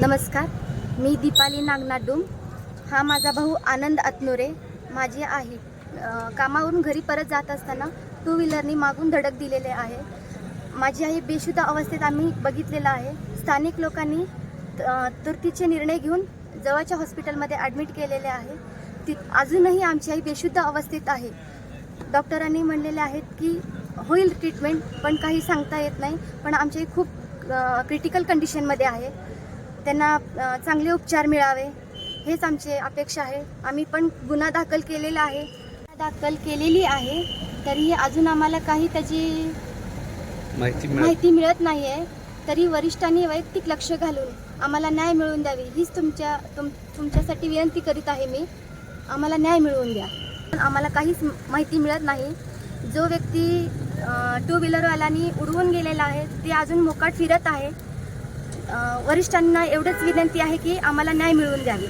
नमस्कार मी दीपाली नागनाडूम. हा माझा भाऊ आनंद अतनोरे माझी आई. कामावरून घरी परत जात असताना टू व्हीलरनी मागून धडक दिलेले आहे. माझी आई बेशुद्ध अवस्थेत आम्ही बघितलेलं आहे. स्थानिक लोकांनी तुर्तीचे निर्णय घेऊन जवळच्या हॉस्पिटलमध्ये ॲडमिट केलेले आहे. ती अजूनही आमची आई बेशुद्ध अवस्थेत आहे. डॉक्टरांनी म्हणलेले आहेत की होईल ट्रीटमेंट पण काही सांगता येत नाही पण आमची आई खूप क्रिटिकल कंडिशनमध्ये आहे. त्यांना चांगले उपचार मिळावे हेच आमची अपेक्षा आहे. आम्ही पण गुन्हा दाखल केलेला आहे. गुन्हा दाखल केलेली आहे तरीही अजून आम्हाला काही त्याची माहिती मिळत माहिती मिळत नाही आहे तरी वरिष्ठांनी वैयक्तिक लक्ष घालून आम्हाला न्याय मिळवून द्यावी हीच तुमच्या तुम तुमच्यासाठी विनंती करीत आहे मी. आम्हाला न्याय मिळवून द्या. पण आम्हाला काहीच माहिती मिळत नाही. जो व्यक्ती टू व्हीलरवाल्यांनी उडवून गेलेला आहे ते अजून मोकाट फिरत आहे. वरिष्ठांना एवढंच विनंती आहे की आम्हाला न्याय मिळवून द्यावी.